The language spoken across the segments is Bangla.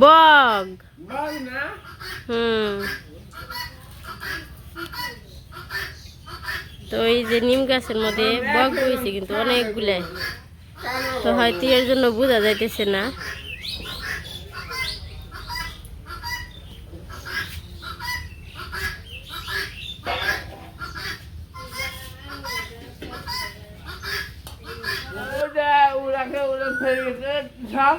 বগ হুম। তো এই যে নিম গাছের মধ্যে বগ হয়েছে কিন্তু অনেকগুলাই। তো হয়তো এর জন্য বোঝা যাইতেছে না ওটা ওরাকে ওরা ফেলে গেছে সব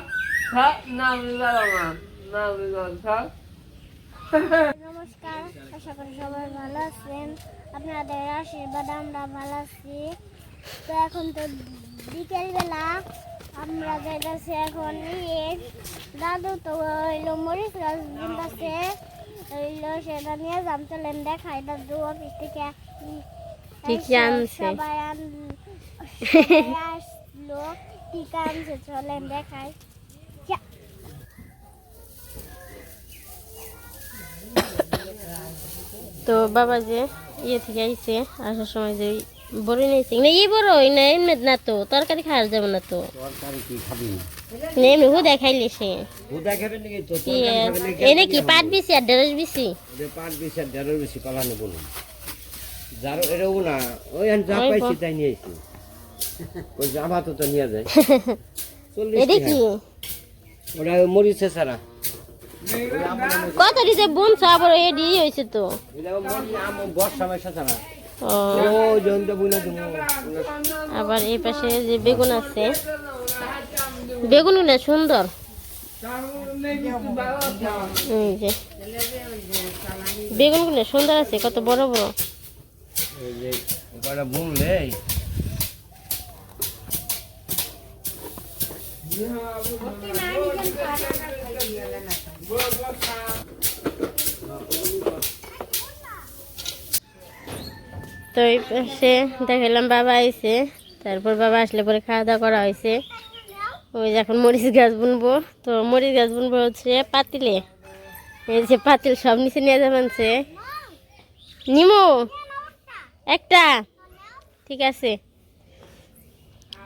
নমস্কার আশা করি সবাই ভালো আছেন। আপনাদের আশীর্বাদ আমরা ভালো আছি। তো এখন তো বিকেলবেলা আমরা যাইতেছি এখন ইয়ে দাদু তো হইল মরিচ গাছ আছে হইল সেটা নিয়ে যাম চলেন দেখাই দাদু অফিস থেকে। আনছে? সবাই আসলো টিকা আনছে চলেন দেখাই। তো বাবা যে ইয়ে থেকে আইছে আসার সময় যে বড়ি নিয়েছে না এই বড় না এমনি না তো তরকারি খাওয়া যাবে না তো। তরকারি কি খাবি? না, এমনি সে। হুদা নাকি? তো কি তরকারি এনে কি পাট বেশি আর ঢেঁড়স যে পাঁচ বিশ আর দেড়ের বেশি কলা নেব না। যারও এরও না ওই আমি যা পাইছি তাই নিয়ে এসছি ওই জামা তো তো নিয়ে যায়। এটা কি। ওটা মরিচে ছাড়া কত দিতে বোন? আবার এডি তো। আবার এই পাশে যে বেগুন আছে। বেগুন না সুন্দর। এই যে। বেগুনগুলো সুন্দর আছে, কত বড় বড় এই যে ওটা বুনলে তো পাশে দেখালাম বাবা আইছে, তারপর বাবা আসলে পরে খাওয়া দাওয়া করা হয়েছে ওই যে এখন মরিচ গাছ বুনবো। তো মরিচ গাছ বুনবো হচ্ছে পাতিলে। এই যে পাতিল সব নিচে নিয়ে যাবেন সে নিমো, একটা। ঠিক আছে।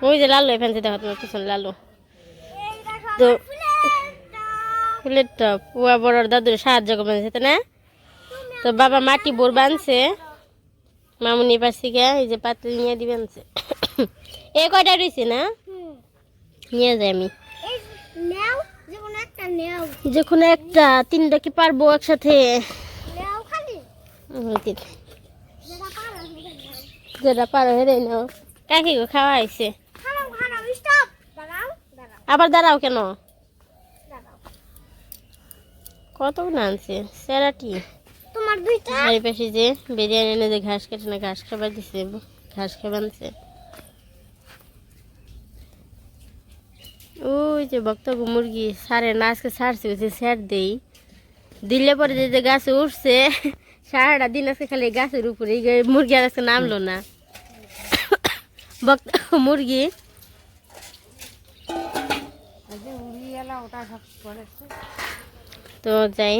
ওই যে লালু এখান থেকে দেখো তোমার পিছনে লালু। তো ফুলের টপ ওয়া বড় দাদুর সাহায্য করবেন সেটা না? তো বাবা মাটি বোর বানছে। মামুনি পাশ থেকে এই যে পাতিল নিয়ে দিবেন। এ কয়টা রয়েছে না? নিয়ে যাই আমি। যে কোনো একটা তিনটা কি পারব একসাথে? যেটা পারো হেরে নাও। কাকি গো খাওয়া হয়েছে খারাপ খারাপ স্টপ দাঁড়াও দাঁড়াও আবার দাঁড়াও কেন? কত আনছে? স্যারাটি তোমার দুইটা? এই পাশে যে বিরিয়ানি এনে যে ঘাস কেটে না ঘাস খাবার দিছে ঘাস খাবার আনছে। ওই যে বক্তব্য মুরগি সারে না আজকে সারছে যে স্যার দেই। দিলে পরে যে যে গাছে উঠছে সারাটা দিন আজকে খালি গাছের উপরে মুরগি আর আজকে নামলো না। বক্ত মুরগি তো যাই।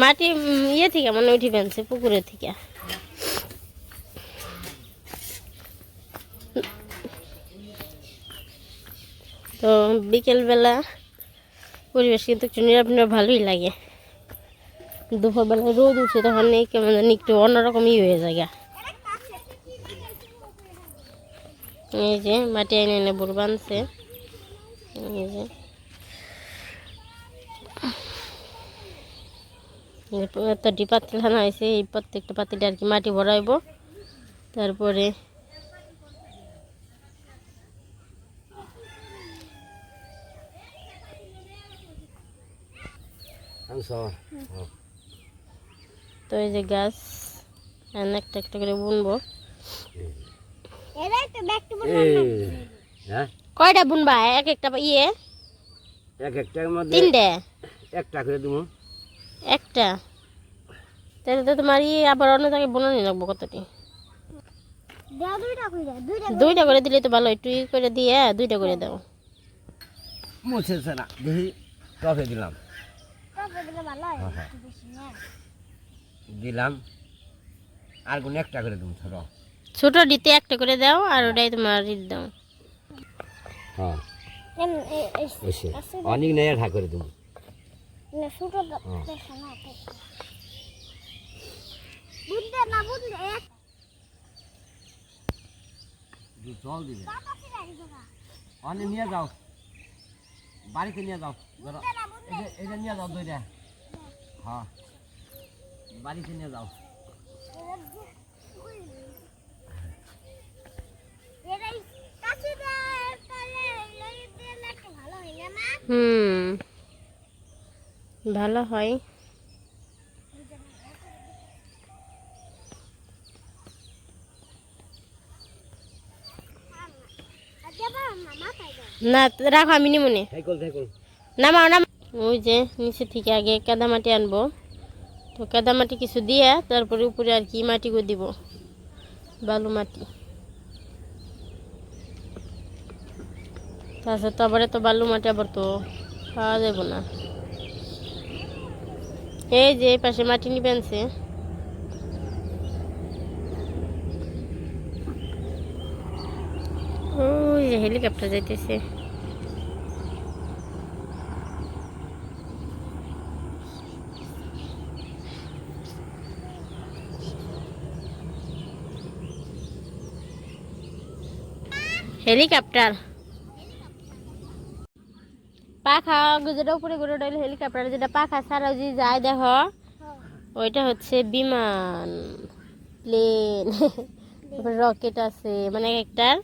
মাটি ইয়ে থেকে মানে উঠি ফেলছে পুকুরের থেকে। তো বিকেলবেলা পরিবেশ কিন্তু একটু নিরাপদ ভালোই লাগে। দুপুরবেলায় রোদ উঠছে, তখন কেমন জানি একটু অন্যরকমই হয়ে যায় এই যে মাটি এনে এনে বুড় বানছে। এতটি পাতিল খানা হয়েছে এই প্রত্যেকটা পাতিলে আর কি মাটি ভরাইব। তারপরে তো এই যে গাছ একটা একটা করে বুনবো। তো এই হ্যাঁ? কয়টা বুনবা? এক একটা ইয়ে? এক একটার মধ্যে তিনটে? একটা করে দিব একটা? তাহলে তো তোমার ইয়ে আবার অন্য জায়গায় বোনানি লাগবো কতটি? দাও দুইটা করে দিলে তো ভালো একটু ই করে দিয়ে দুইটা করে দাও। মুছে ছাড়া দেখি টপে দিলাম। কবে দিলে ভালো হয় হ্যাঁ, হ্যাঁ। না। দিলাম আর কোন একটা করে দিব ধরো ছোট ডিতে একটা করে দাও আর ওটাই তোমার দাও। হ্যাঁ। এম- এ- এ- অবশ্যই আছে অনেক নেই ঢাক করে দেবো না, ছোটো দ- হ্যাঁ। দেখো না, দেখো। বুঝতে না বুঝতে এক জল দিবে। অনেক নিয়ে যাও। বাড়িতে নিয়ে যাও। ধরো। এটা এটা নিয়ে যাও দুইটা। হ্যাঁ। বাড়িতে নিয়ে যাও। এরাই কাছে দেয়, হুম। ভালো হয়। না, রাখো আমি নিমুনে সাইকেল সাইকেল নামাও নাম ওই যে নিচে থেকে আগে কাদা মাটি আনব। তো কাদা মাটি কিছু দিয়ে তারপরে উপরে আর কি মাটি গো দিব বালু মাটি তাছাড়া তো বালু মাটি আবার তো পাওয়া যাবে না। এই যে, এই পাশে মাটি নিবে আনছে। হেলিকপ্টার যাইতেছে। হেলিকপ্টার পাখা যেটা উপরে করে ওটা হলো হেলিকপ্টার যেটা পাখা ছাড়াও যে যায় দেখো। ওইটা হচ্ছে বিমান প্লেন। রকেট আছে মানে এক একটার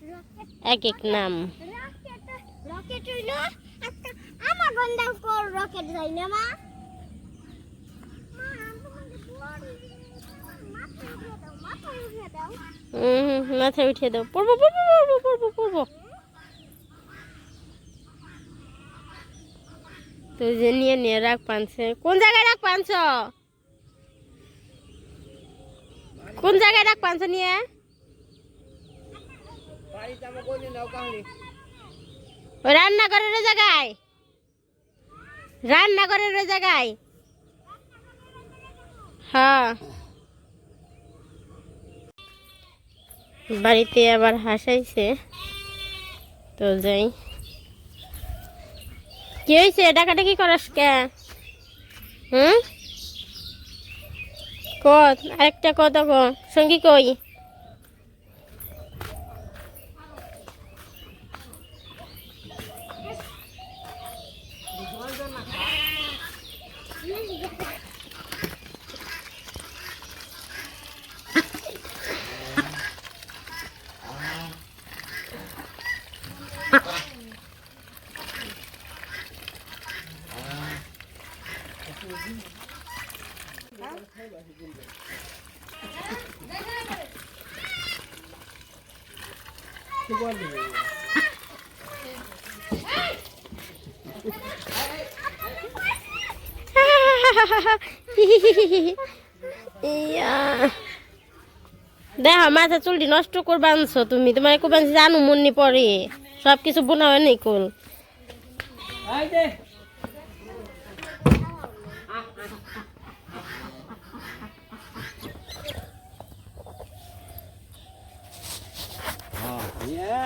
এক এক নাম। রকেট হইল আমার গন্ডা কর রকেট যাই না মা? মা তোমাকে বলি মাথা উঠিয়ে দাও মাথা উঠিয়ে দাও হুম মাথায় উঠিয়ে দাও। পড়ব পড়ব পড়ব পড়ব পড়ব। তো নিয়ে নিয়ে রাখ পানছে। কোন জায়গায় রাখ পানছ? কোন জায়গায় রাখ পানছ নিয়ে? রান্নাঘরের জায়গায়? রান্নাঘরের জায়গায়? হ্যাঁ। বাড়িতে আবার হাসাইছে। তো যাই। কি হয়েছে ডাকাডাকি করাস কে? হুম? কত আরেকটা কত গো সঙ্গী কই ইয়া। দেখো মাথা চুলটি নষ্ট করবা আনছো তুমি। তোমার করবা জানো মনি পরে। সব কিছু বোনা হয় নাই কোল। এই যে হ্যাঁ ইয়ে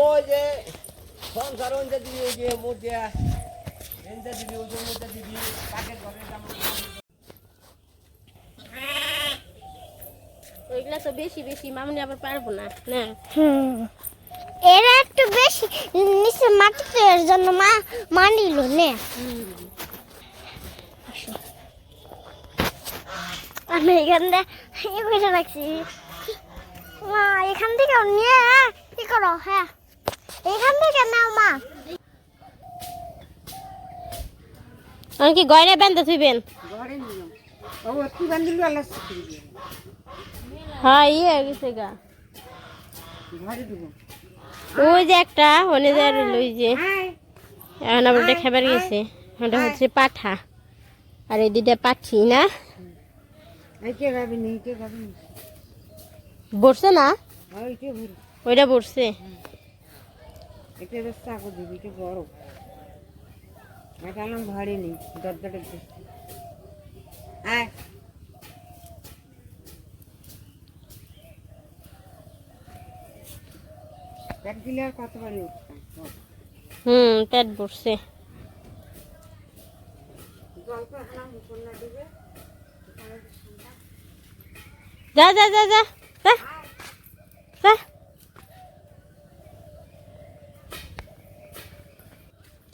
ওই যে সংসার ওইটা দিবি ওই যে মোটিয়া এনটা দিবি ওই যে মোটা দিবি পাকের ঘরে যাব ওইগুলা তো বেশি বেশি মামনি আবার পারব না না? এরা একটু বেশি নিচে মাটিতে এর জন্য মা মানিল নে? আমি এখান থেকে ইয়ে করে রাখছি? মা এখান থেকে নিয়ে কি করো? হ্যাঁ। এখান থেকে নাও মা। আমি কি গয়না বেঁধে থুইবেন হ্যাঁ ইয়ে হয়ে গেছে গা। ওই যে একটা ওনে যে আর ওই যে। এখন আবার খাবার গেছে। ওটা হচ্ছে পাঠা। আর এই দুটা পাঠি না? বসছে না ওইটা বসছে ঘরে নেই দরজাটা আয়। এক দিলে আর কতবার নিতে হুম পেট ভরছে। জল তো হালাম কন্যা দিবে। যা যা যা যা যা।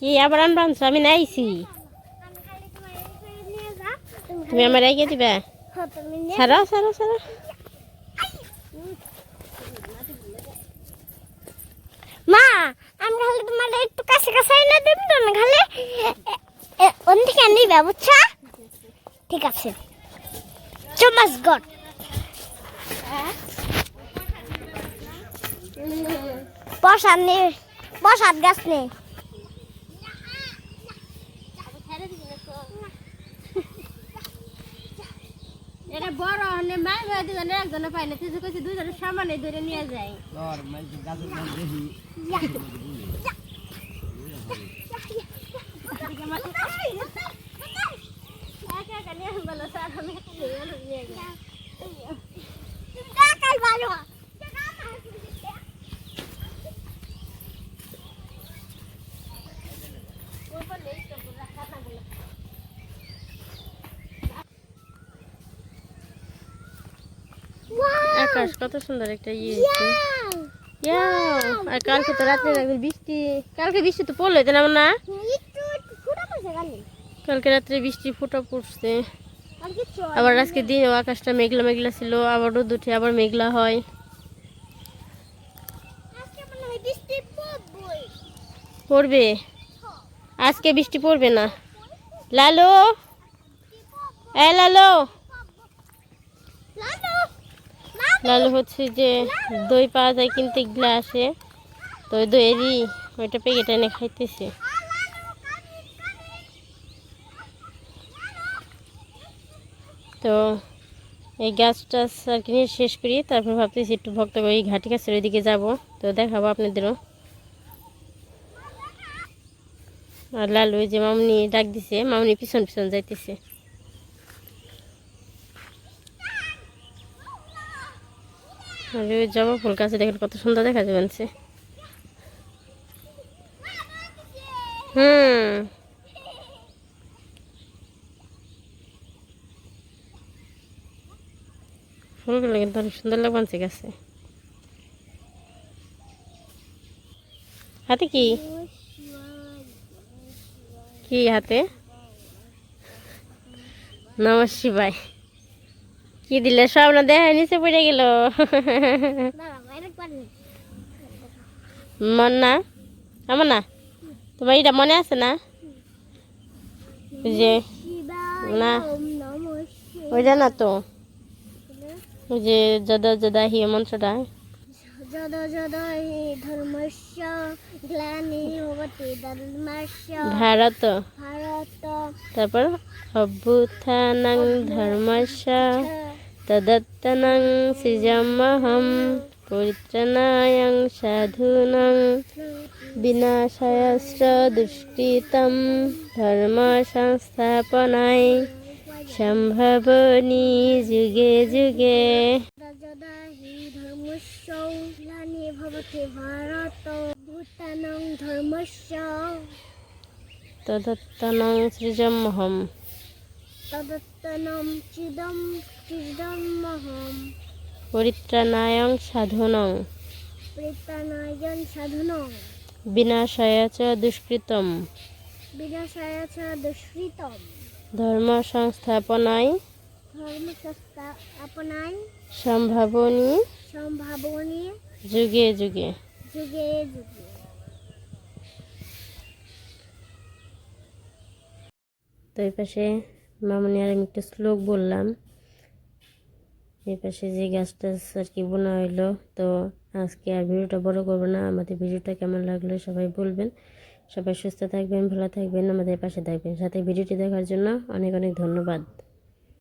কি আবার আনবা আনছো? আমি নাইছি। তুমি আমার রেখে দিবে? সারাও সারাও সারাও মা, আমি খালি তোমার একটু কাছে কাছে এনে তো না খালি ওন থেকে বুঝছা? ঠিক আছে। চমাস গড বসার নেই বসার গাছ নেই। এটা বড় হলে মাই ভাই দুজনে একজনে পাই না তুই কইছি দুজনে সামানে ধরে নিয়ে যাই দেখি নিয়ে বলো স্যার আমি নিয়ে আকাশ কত সুন্দর একটা ইয়ে আর কালকে তো রাত্রে একদিন বৃষ্টি। কালকে বৃষ্টি তো পড়ল তাই না কালকে রাত্রে বৃষ্টি ফুটা পড়ছে। আবার আজকে দিন আকাশটা মেঘলা মেঘলা ছিল আবার রোদ উঠে আবার মেঘলা হয়। পড়বে? আজকে বৃষ্টি পড়বে না। লালো? এ লালো? লালু? লালু হচ্ছে যে দই পাওয়া যায় কিনতে গেলে আসে তো দইয়েরই ওইটা প্যাকেট এনে খাইতেছে। তো এই গাছ টাছ আর কি শেষ করি, তারপর ভাবতেছি একটু ভক্ত ওই ঘাটি গাছের ওইদিকে যাব। তো দেখাবো আপনাদেরও। আর লালু যে মামনি ডাক দিছে, মামনি পিছন পিছন যাইতেছে। আর ওই জবা ফুল গাছে দেখেন কত সুন্দর দেখা যাবে হুম। ফুলগুলো কিন্তু অনেক সুন্দর লাগছে গাছে হাতে কি? কি হাতে? নমঃ শিবায়। কি দিলে সব না দেখা নিচে পড়ে গেল। মন না? আমার না? তোমার এটা মনে আছে না? যে, না ওম নমঃ শিবায় ওইটা না তো। ওই যে যদা যদা হি মন্ত্রটা? ভারত। ভারত। তারপর অভ্যুত্থানং ধর্মস্য তদত্তনং সৃজমহম পরিত্রাণায়ং সাধুনং বিনাশায়স্য দুষ্কৃতম ধর্ম সংস্থাপনায় সম্ভবনি যুগে যুগে। তদত্তনং সৃজমহম তদত্তনম চিদম চিদমহম পরিত্রাণায়ং সাধুনং। সাধনং। বিনাশায় চ দুষ্কৃতম। বিনাশায় চ দুষ্কৃতম। ধর্ম সংস্থাপনায় ধর্মসংস্থা আপনায় সম্ভাবনী সম্ভাবনী যুগে যুগে। যুগে যুগে। তো এই পাশে মামনি আর আমি একটা শ্লোক বললাম। এই পাশে যে গাছটা আর কি বোনা হইল তো আজকে আর ভিডিওটা বড় করব না। আমাদের ভিডিওটা কেমন লাগল সবাই বলবেন। সবাই সুস্থ থাকবেন, ভালো থাকবেন, আমাদের পাশে থাকবেন। সাথে ভিডিওটি দেখার জন্য অনেক অনেক ধন্যবাদ।